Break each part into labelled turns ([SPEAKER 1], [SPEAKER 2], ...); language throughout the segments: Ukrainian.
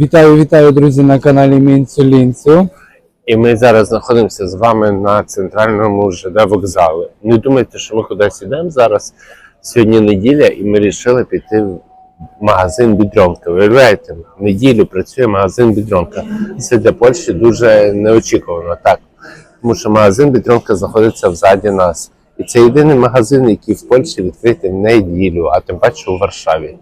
[SPEAKER 1] Вітаю, вітаю, друзі, на каналі Мінцю
[SPEAKER 2] І ми зараз знаходимося з вами на центральному ЖД вокзалі. Не думайте, що ми кудись йдемо зараз. Сьогодні неділя, і ми вирішили піти в магазин Бідронка. Виявляєте, в неділю працює магазин Бідронка. Це для Польщі дуже неочікувано, так. Тому що магазин Бідронка знаходиться взаді нас. І це єдиний магазин, який в Польщі відкритий в неділю, а тим паче у Варшаві.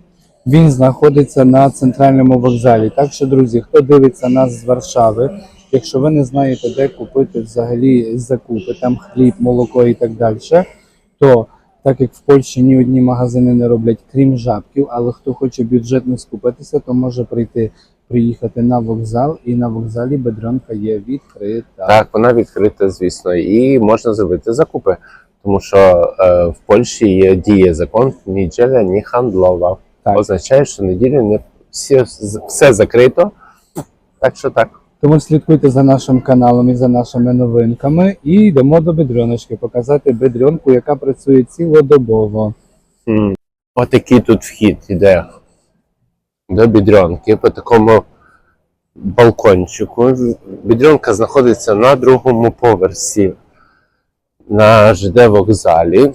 [SPEAKER 1] Він знаходиться на центральному вокзалі. Так що, друзі, хто дивиться нас з Варшави, якщо ви не знаєте, де купити взагалі закупи, там хліб, молоко і так далі, то так як в Польщі ні одні магазини не роблять, крім жабків, але хто хоче бюджетно скупитися, то може прийти, приїхати на вокзал, і на вокзалі Бедронка є відкрита.
[SPEAKER 2] Так, вона відкрита, звісно, і можна зробити закупи, тому що е, в Польщі є діє закон неділя не хандлова.
[SPEAKER 1] Так.
[SPEAKER 2] Означає, що неділю не всі, все закрито. Так що так.
[SPEAKER 1] Тому слідкуйте за нашим каналом і за нашими новинками. І йдемо до бедреночки, показати бедренку, яка працює цілодобово.
[SPEAKER 2] М. Отакий тут вхід іде до бідрянки по такому балкончику. Бідрянка знаходиться на другому поверсі на ЖД вокзалі.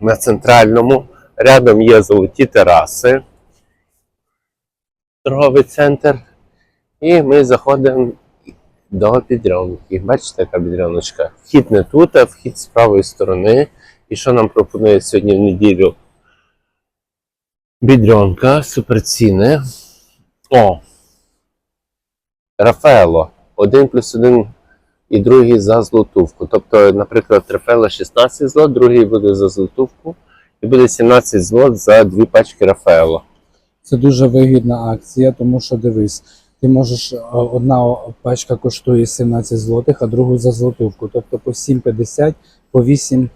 [SPEAKER 2] На центральному. Рядом є золоті тераси. Торговий центр. І ми заходимо до бідрянки. Бачите, яка бідряночка? Вхід не тут, а вхід з правої сторони. І що нам пропонує сьогодні в неділю? Бідрянка, суперціни. О! Рафаело. Один плюс один і другий за злотувку. Тобто, наприклад, Рафаело 16 злот, другий буде за злотувку, і буде 17 злот за дві пачки Рафаело.
[SPEAKER 1] Це дуже вигідна акція, тому що дивись, ти можеш е, одна пачка коштує 17 злотих, а другу за злотовку. Тобто по 7,50, по 8,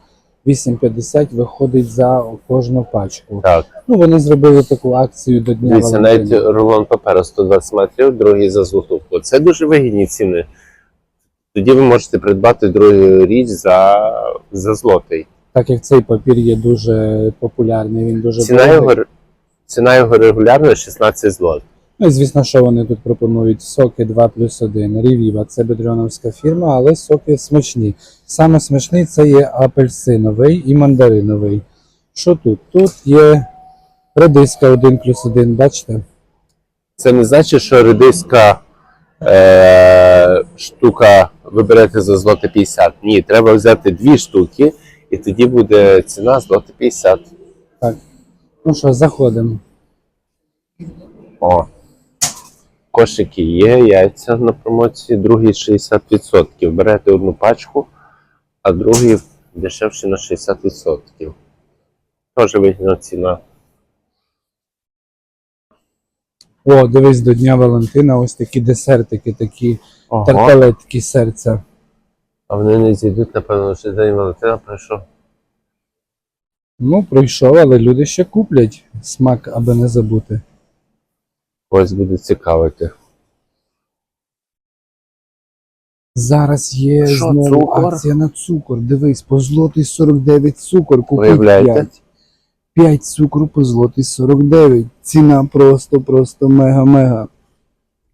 [SPEAKER 1] 8,50 виходить за кожну пачку.
[SPEAKER 2] Так.
[SPEAKER 1] Ну вони зробили таку акцію до Дня
[SPEAKER 2] Дивіться, навіть рулон паперу 120 метрів, другий за злотувку. Це дуже вигідні ціни. Тоді ви можете придбати другу річ за, за злотий.
[SPEAKER 1] Так як цей папір є дуже популярний, він дуже
[SPEAKER 2] Ціна його, ціна його регулярна 16 злот.
[SPEAKER 1] Ну і звісно, що вони тут пропонують соки 2 плюс 1. Рівіва це бедрьоновська фірма, але соки смачні. Саме смачний це є апельсиновий і мандариновий. Що тут? Тут є редиска 1 плюс 1, бачите?
[SPEAKER 2] Це не значить, що редиска е, штука ви берете за злоти 50. Ні, треба взяти дві штуки, і тоді буде ціна злоти 50.
[SPEAKER 1] Так. Ну що, заходимо.
[SPEAKER 2] О. Кошики є, яйця на промоції, другий 60%. Берете одну пачку, а другий дешевше на 60%. Теж вигідна ціна.
[SPEAKER 1] О, дивись, до Дня Валентина ось такі десертики, такі
[SPEAKER 2] Ого.
[SPEAKER 1] тарталетки серця.
[SPEAKER 2] А вони не зійдуть, напевно, що День Валентина пройшов.
[SPEAKER 1] Ну, пройшов, але люди ще куплять смак, аби не забути.
[SPEAKER 2] Ось буде цікавити.
[SPEAKER 1] Зараз є
[SPEAKER 2] Що,
[SPEAKER 1] знову
[SPEAKER 2] цукор?
[SPEAKER 1] акція на цукор. Дивись, по злотий 49 цукор, купи
[SPEAKER 2] Виявляєте?
[SPEAKER 1] 5. 5 цукру по злотий 49. Ціна просто, просто мега-мега.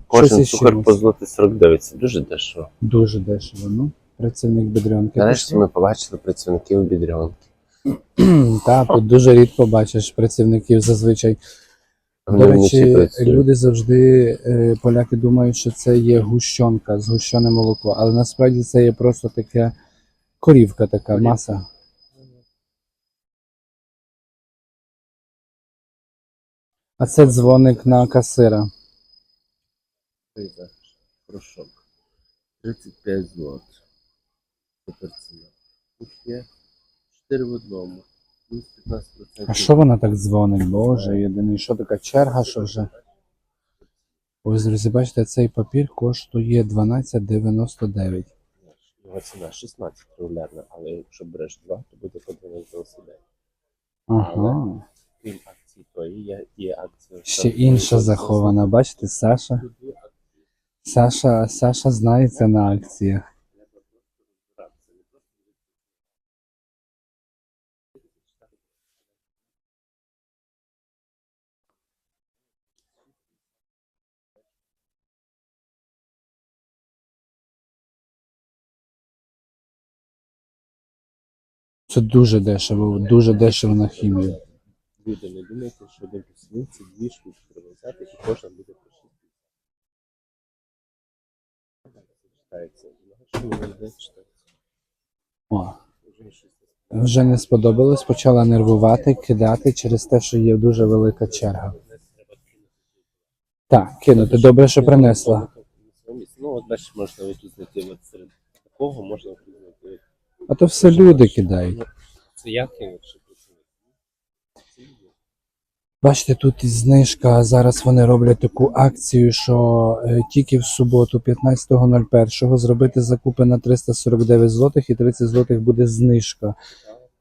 [SPEAKER 2] Кожен
[SPEAKER 1] Щось
[SPEAKER 2] цукор по злоти 49. Це дуже дешево.
[SPEAKER 1] Дуже дешево. Ну, працівник бедрянки.
[SPEAKER 2] Нарешті ми побачили працівників бідрянки.
[SPEAKER 1] Так, тут дуже рідко бачиш працівників зазвичай. До речі, люди завжди, е, поляки думають, що це є гущонка, згущене молоко, але насправді це є просто таке корівка така, маса. А це дзвоник на касира.
[SPEAKER 2] Порошок. 35 злот. Тут є 4 в одному. Плюс 15%.
[SPEAKER 1] А що вона так дзвонить? Боже, єдиний, що така черга, що вже. Ось, друзі, бачите, цей папір коштує 12,99.
[SPEAKER 2] Його ціна 16 регулярна, але якщо береш 2, то буде по 12
[SPEAKER 1] Ага.
[SPEAKER 2] Крім акції тої, є, є акція.
[SPEAKER 1] Ще інша захована, бачите, Саша. Саша, Саша знається на акціях. Це дуже дешево, дуже дешево на хімію.
[SPEAKER 2] Люди, не думайте, що один посілив це дві штуки треба і кожна буде по 6 Читається. Що воно не читається?
[SPEAKER 1] О,
[SPEAKER 2] Вже
[SPEAKER 1] не сподобалось, почала нервувати, кидати через те, що є дуже велика черга. Так, кинути. Добре, що принесла.
[SPEAKER 2] Ну, от бачиш, можна отут знайти серед такого, можна
[SPEAKER 1] то все люди кидають.
[SPEAKER 2] Ну, Це я кинув, що.
[SPEAKER 1] Бачите, тут і знижка. Зараз вони роблять таку акцію, що е, тільки в суботу, 15.01, зробити закупи на 349 злотих і 30 злотих буде знижка.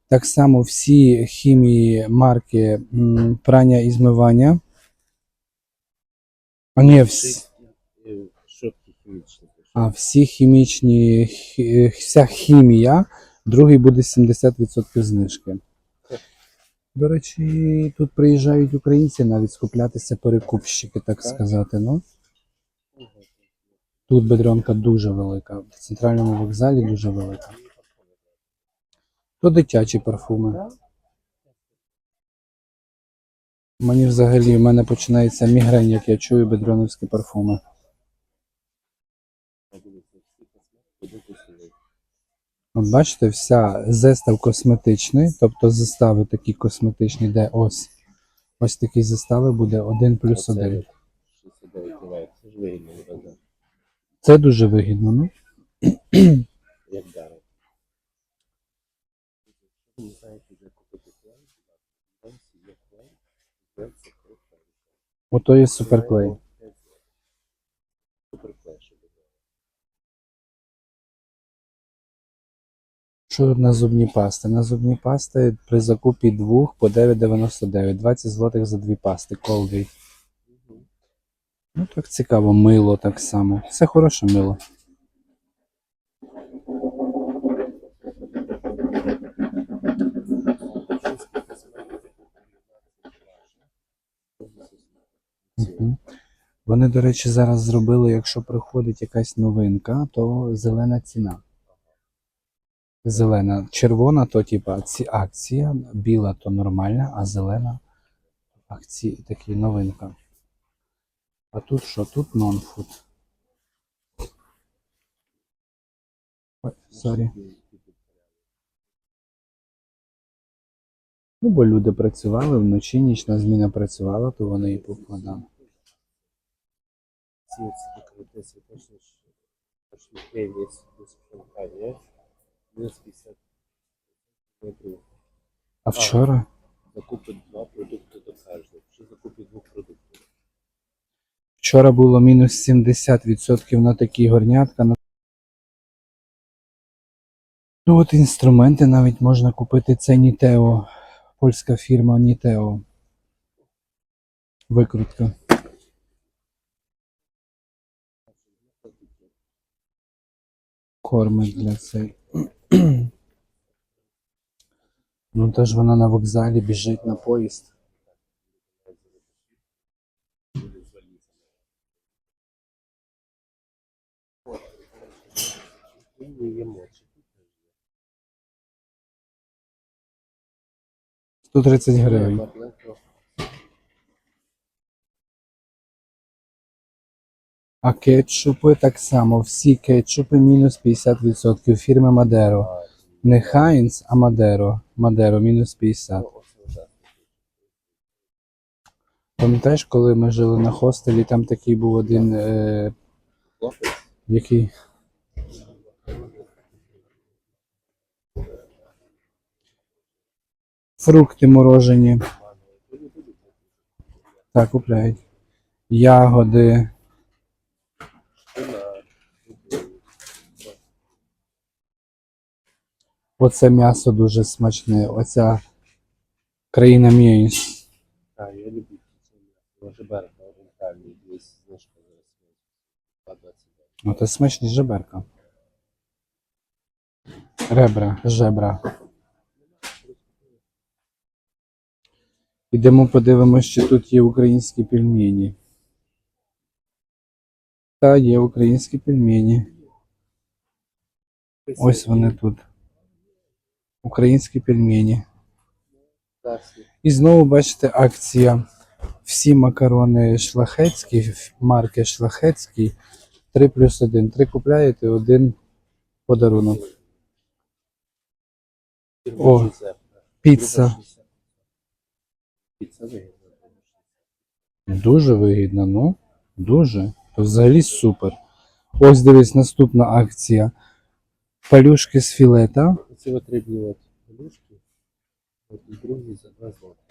[SPEAKER 1] Так само всі хімії марки прання і змивання. А ні, всі,
[SPEAKER 2] хімічні.
[SPEAKER 1] а всі хімічні, вся хімія, другий буде 70% знижки. До речі, тут приїжджають українці навіть скуплятися перекупщики, так сказати. Ну. Тут бедренка дуже велика. В центральному вокзалі дуже велика. То дитячі парфуми. Мені взагалі в мене починається мігрень, як я чую бедроновські парфуми. От бачите, вся зестав косметичний, тобто застави такі косметичні, де ось ось такі застави буде 1 плюс 1.
[SPEAKER 2] Це
[SPEAKER 1] дуже вигідно. Ну,
[SPEAKER 2] Як даром. Не знаєте, де купити клей? Є клей. Клей це
[SPEAKER 1] ото є. Суперклей,
[SPEAKER 2] Що
[SPEAKER 1] на зубні пасти? На зубні пасти при закупі двох по 9,99. 20 злотих за дві пасти. Colgate. Ну так цікаво, мило так само. Все хороше мило. Вони, до речі, зараз зробили, якщо приходить якась новинка, то зелена ціна. Зелена. Червона то типа ці акція, біла то нормальна, а зелена акції такі новинка. А тут що? Тут нон-фуд. Ой, сорі. Ну, бо люди працювали вночі, нічна зміна працювала, то вони і покладали.
[SPEAKER 2] Ці ці декоративні святочні шляхи є без 50 метрів.
[SPEAKER 1] А вчора?
[SPEAKER 2] Закупить два продукти до кожного. Що закупить двох продуктів?
[SPEAKER 1] Вчора було мінус 70% на такі горнятка. на- Ну от інструменти навіть можна купити. Це Нітео, польська фірма Нітео. Викрутка. Корми для цей. Ну теж вона на вокзалі біжить на поїзд.
[SPEAKER 2] Мочі.
[SPEAKER 1] 130 гривень. А кетчупи так само. Всі кетчупи мінус 50% фірми Мадеро. Не Хайнц, а Мадеро. Мадеро мінус 50. Пам'ятаєш, коли ми жили на хостелі, там такий був один, е, який. Фрукти морожені. Так, купляють. Ягоди. Оце м'ясо дуже смачне. Оця країна м'ясо.
[SPEAKER 2] Так, я люблю це м'ясо. Може берег орієнтальний, десь знижка зараз. 2,29.
[SPEAKER 1] Оце смачні жеберка. Ребра, жебра. Ідемо подивимося, чи тут є українські пельмені. Та є українські пельмені. Ось вони тут. Українські пельмені. І знову бачите акція. Всі макарони шлахецькі, марки шлахецькі, 3 плюс 1. 3 купляєте, один подарунок. О, піца. Дуже вигідно, ну. Дуже. То взагалі супер. Ось дивись, наступна акція. Палюшки з філета.
[SPEAKER 2] Потрібні от подушки, от і другі за 2 злоти.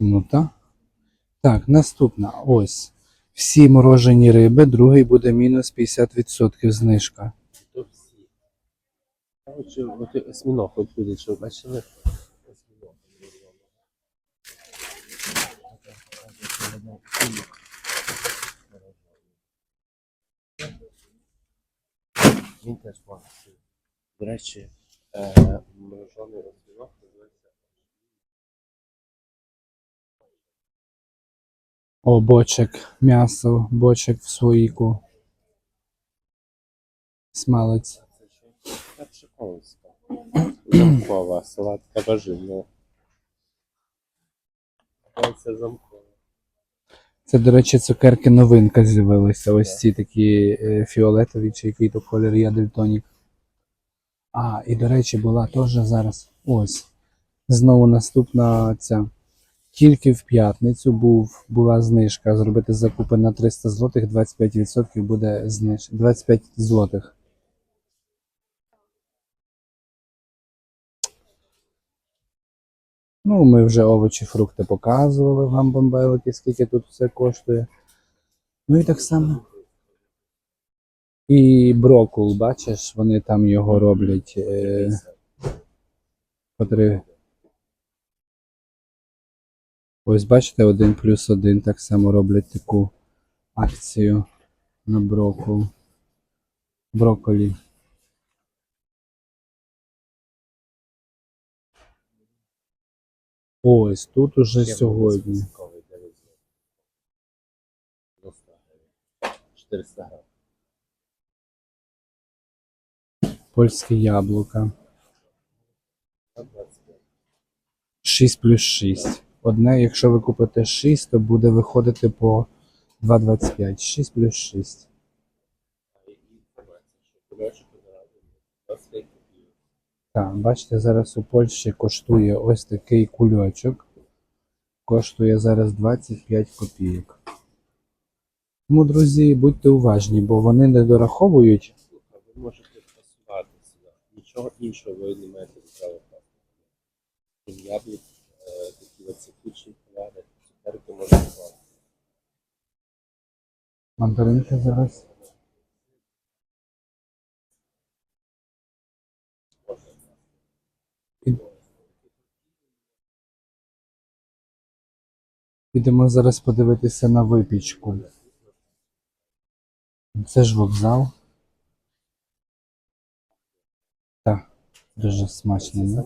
[SPEAKER 1] Ну так. Так, наступна. Ось. Всі морожені риби, другий буде мінус 50% знижка.
[SPEAKER 2] То всі. От осьміног от буде, що бачили? Осьміног. Магазин. До речі, е, морожений називається
[SPEAKER 1] О, бочек, м'ясо, бочек в своїку. Смалець.
[SPEAKER 2] Це що? Капшиковська. Замкова, салатка бажильна. Це замкова.
[SPEAKER 1] Це, до речі, цукерки новинка з'явилися. Ось ці такі е, фіолетові, чи який то колір є дельтонік. А, і до речі, була теж зараз. Ось. Знову наступна ця. Тільки в п'ятницю був, була знижка. Зробити закупи на 300 злотих, 25% буде знижка. 25 злотих. Ну, ми вже овочі, фрукти показували вам бомбелики, скільки тут все коштує. Ну і так само. І брокул, бачиш, вони там його роблять е, по. Ось бачите, один плюс один так само роблять таку акцію на брокул. Брокколі. Ось тут уже сьогодні.
[SPEAKER 2] 400 грам.
[SPEAKER 1] Польське яблука.
[SPEAKER 2] 25.
[SPEAKER 1] 6 плюс 6. Одне, якщо ви купите 6, то буде виходити по 2,25. 6 плюс 6.
[SPEAKER 2] І інформація, що кульочок одразу 25 копійок.
[SPEAKER 1] Так, бачите, зараз у Польщі коштує ось такий кульочок. Коштує зараз 25 копійок. Тому, друзі, будьте уважні, бо вони не дораховують.
[SPEAKER 2] Ви можете пасувати сюди. Нічого іншого ви не маєте. Крім яблук, е, такі оці кучі товари, цукерки можна класти.
[SPEAKER 1] Мандаринки зараз. Підемо зараз подивитися на випічку. Це ж вокзал. Так, дуже смачно. Не?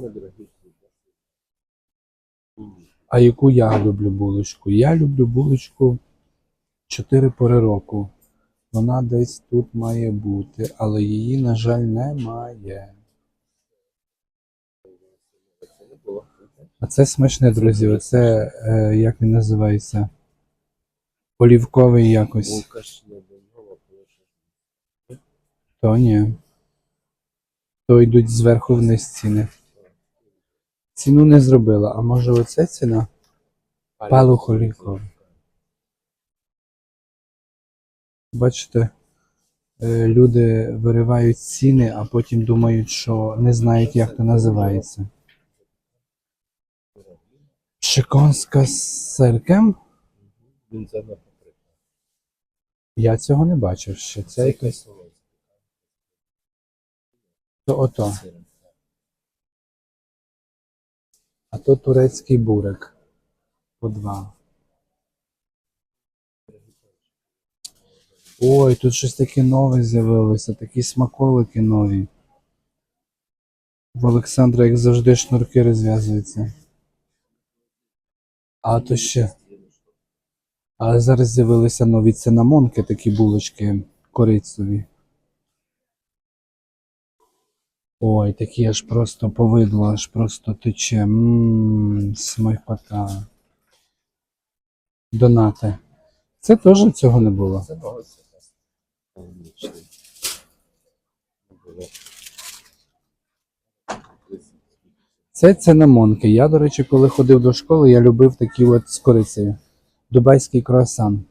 [SPEAKER 1] А яку я люблю булочку? Я люблю булочку 4 пори року. Вона десь тут має бути, але її, на жаль, немає.
[SPEAKER 2] Це не було.
[SPEAKER 1] А це смачне, друзі. Оце, е, як він називається? Олівковий якось. То ні. То йдуть зверху вниз ціни. Ціну не зробила. А може оце ціна? Палух олівковий. Бачите, е, люди виривають ціни, а потім думають, що не знають, як це називається. Шиконська з сиркем?
[SPEAKER 2] Не попри.
[SPEAKER 1] Я цього не бачив ще. Це якось. То ото. А то турецький бурек. По два. Ой, тут щось таке нове з'явилося, такі смаколики нові. В Олександра, як завжди, шнурки розв'язуються. А то ще. А зараз з'явилися нові цинамонки, такі булочки корицеві. Ой, такі аж просто повидло, аж просто тече. Ммм, смакота. Донати. Це теж цього не було.
[SPEAKER 2] Це було це.
[SPEAKER 1] Цинамонки. Я, до речі, коли ходив до школи, я любив такі от з корицею. Дубайський круасан.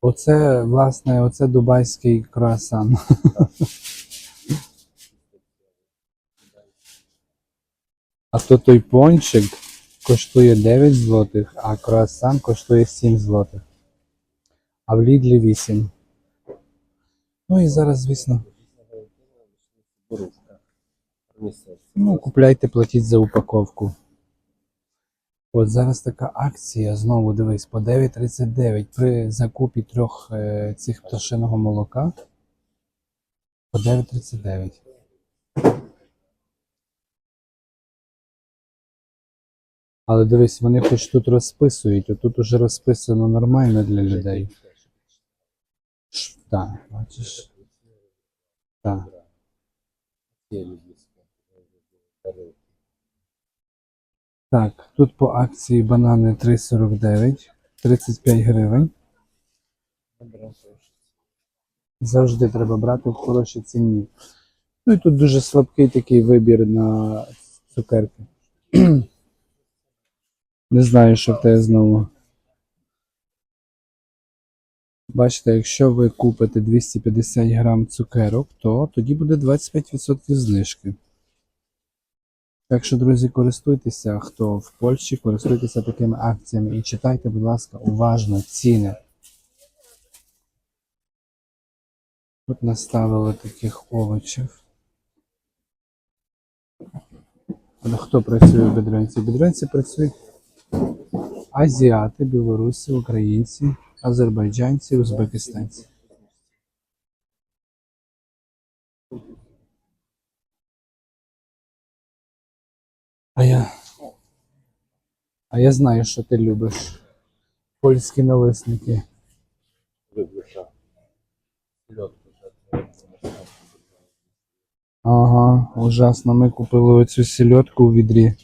[SPEAKER 1] Оце, власне, оце дубайський круасан. А то той пончик коштує 9 злотих, а круасан коштує 7 злотих. А в Лідлі 8. Ну і зараз, звісно, ну, купляйте, платіть за упаковку. От зараз така акція, знову дивись, по 9,39 при закупі трьох е, цих пташиного молока. По 9,39. Але дивись, вони хоч тут розписують, отут уже розписано нормально для людей. Так, бачиш? Так. Так, тут по акції банани 3,49, 35 гривень. Завжди треба брати в хорошій ціні. Ну і тут дуже слабкий такий вибір на цукерки. Не знаю, що в тебе знову. Бачите, якщо ви купите 250 грам цукерок, то тоді буде 25% знижки. Так що, друзі, користуйтеся, хто в Польщі, користуйтеся такими акціями і читайте, будь ласка, уважно ціни. Тут наставили таких овочів. Але хто працює в бедренці? В бедренці працюють азіати, білоруси, українці, азербайджанці, узбекистанці. А я. А я знаю, що ти любиш. Польські налисники. Ага, ужасно. Ми купили оцю сільотку у відрі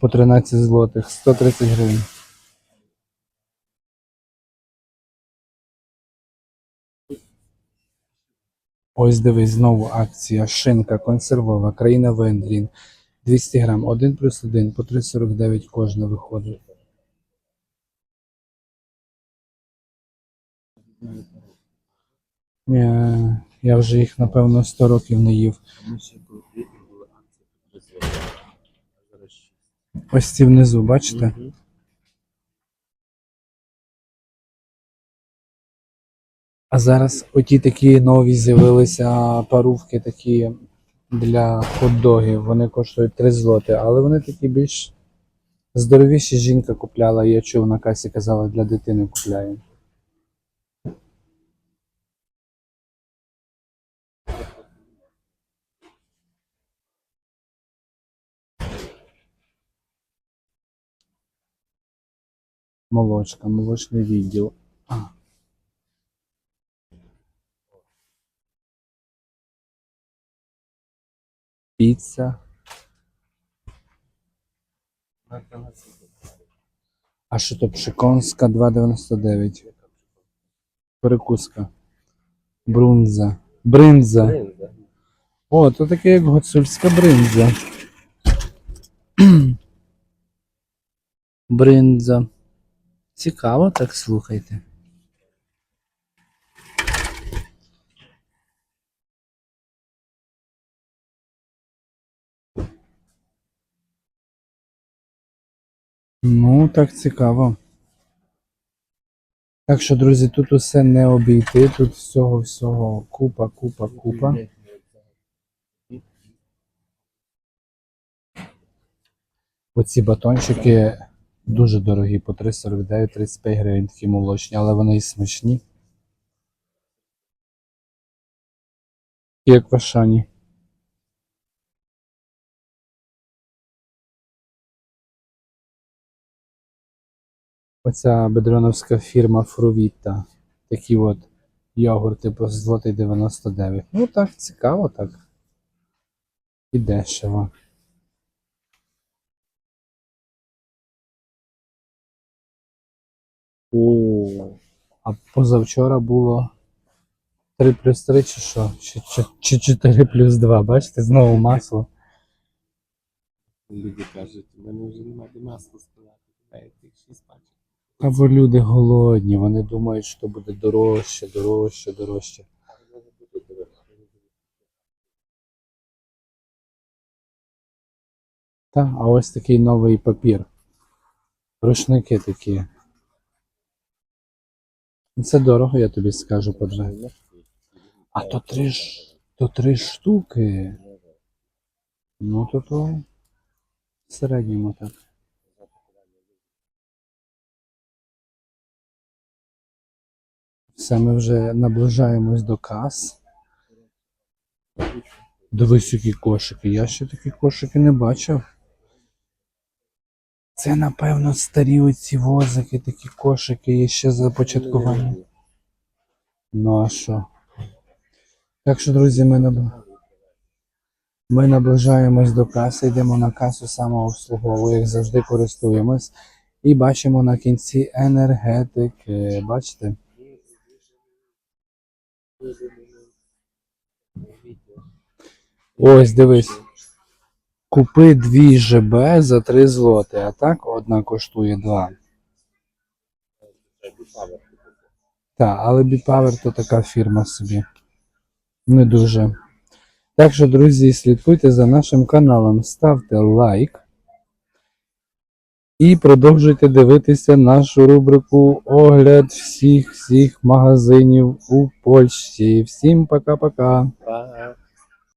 [SPEAKER 1] по 13 злотих, 130 гривень. Ось дивись, знову акція. Шинка консервова, країна Вендрін. 200 грам, 1 плюс 1, по 3,49 кожна виходить. Я вже їх, напевно, 100 років не їв. Ось ці внизу, бачите? А зараз оті такі нові з'явилися парувки такі для хот-догів. Вони коштують 3 злоти, але вони такі більш здоровіші. Жінка купляла, я чув на касі казала, для дитини купляє. Молочка, молочний відділ. А. Піца. А що то пшиконська 2,99. Перекуска. Брунза. Бринза. О, то таке як гуцульська бринза. бринза. Цікаво, так слухайте. Ну, так цікаво. Так що, друзі, тут усе не обійти, тут всього всього купа, купа, купа. Оці батончики дуже дорогі, по 3,49-35 гривень такі молочні, але вони і смачні. Як в Ашані. Оця бедроновська фірма Фрувіта. Такі от йогурти по злотий 99. Ну так, цікаво так. І дешево. О, а позавчора було 3 плюс 3 чи що? Чи, чи, чи 4 плюс 2, бачите, знову масло.
[SPEAKER 3] Люди кажуть, у мене вже немає де масло сказати, тих шість пачок.
[SPEAKER 1] Або люди голодні, вони думають, що буде дорожче, дорожче, дорожче. Та, а ось такий новий папір. Рушники такі. Це дорого, я тобі скажу по. А то три ж, то три штуки. Ну то то в середньому так. Все, ми вже наближаємось до кас. Дивись, які кошики. Я ще такі кошики не бачив. Це, напевно, старі оці возики, такі кошики є ще започаткування. Ну а що? Так що, друзі, ми, наб... ми наближаємось до каси, йдемо на касу самообслугову, як завжди користуємось. І бачимо на кінці енергетики. Бачите? Ось, дивись. Купи дві ЖБ за 3 злоти, а так одна коштує 2. Так, але Bipower то така фірма собі. Не дуже. Так що, друзі, слідкуйте за нашим каналом, ставте лайк. І продовжуйте дивитися нашу рубрику Огляд всіх всіх магазинів у Польщі. Всім пока-пока.